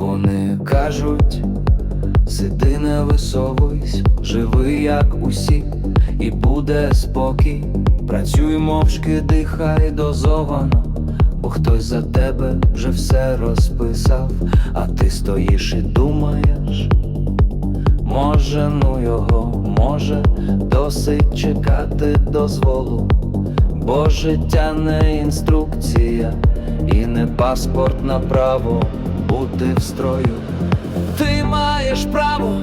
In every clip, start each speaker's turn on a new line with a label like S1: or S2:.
S1: Вони кажуть, сиди не висовуйсь, живи як усі, і буде спокій. Працюй мовчки, дихай дозовано, бо хтось за тебе вже все розписав, а ти стоїш і думаєш. Може, ну його, може, досить чекати дозволу, бо життя не інструкція і не паспорт на право бути в строю. Ти маєш право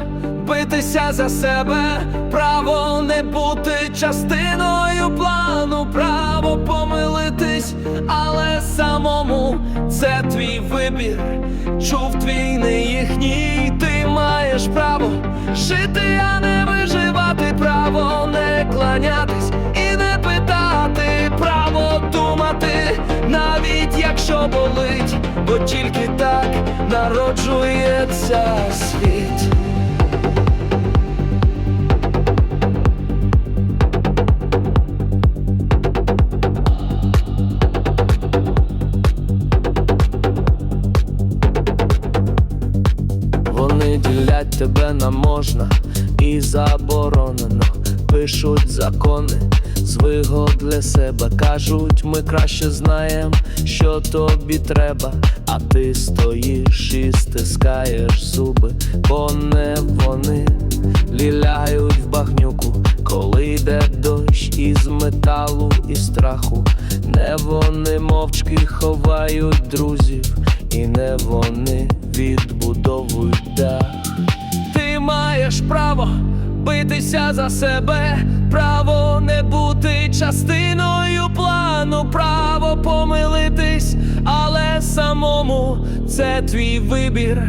S1: битися за себе, право не бути частиною плану, право помилитись, але самому це твій вибір, чув твій не їхній, ти маєш право жити, а не виживати, право не кланятись якщо болить, бо тільки так народжується світ. Вони ділять тебе на можна і заборонено. Пишуть закони з вигод для себе. Кажуть, ми краще знаємо, що тобі треба. А ти стоїш і стискаєш зуби, бо не вони ліляють в багнюку, коли йде дощ із металу і страху. Не вони мовчки ховають друзів, і не вони відбудовують дах. Ти маєш право битися за себе, право не бути частиною плану, право помилитись, але самому це твій вибір,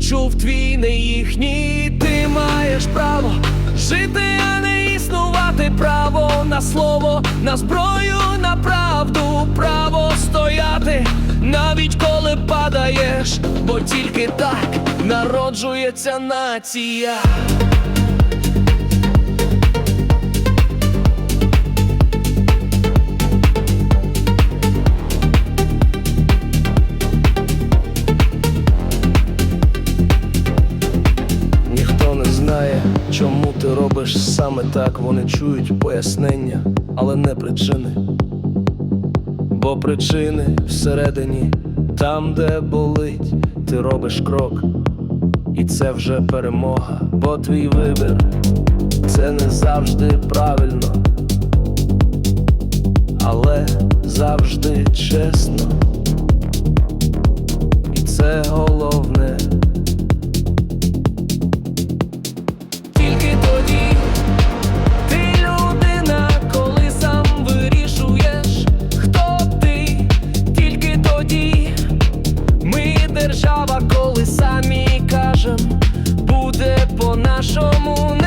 S1: чув твій не їхній. Ти маєш право жити, а не існувати, право на слово, на зброю, на правду, право стояти, навіть коли падаєш, бо тільки так народжується нація. Знає, чому ти робиш саме так. Вони чують пояснення, але не причини. Бо причини всередині, там, де болить, ти робиш крок, і це вже перемога, бо твій вибір це не завжди правильно, але завжди чесно. І це головне. Буде по-нашому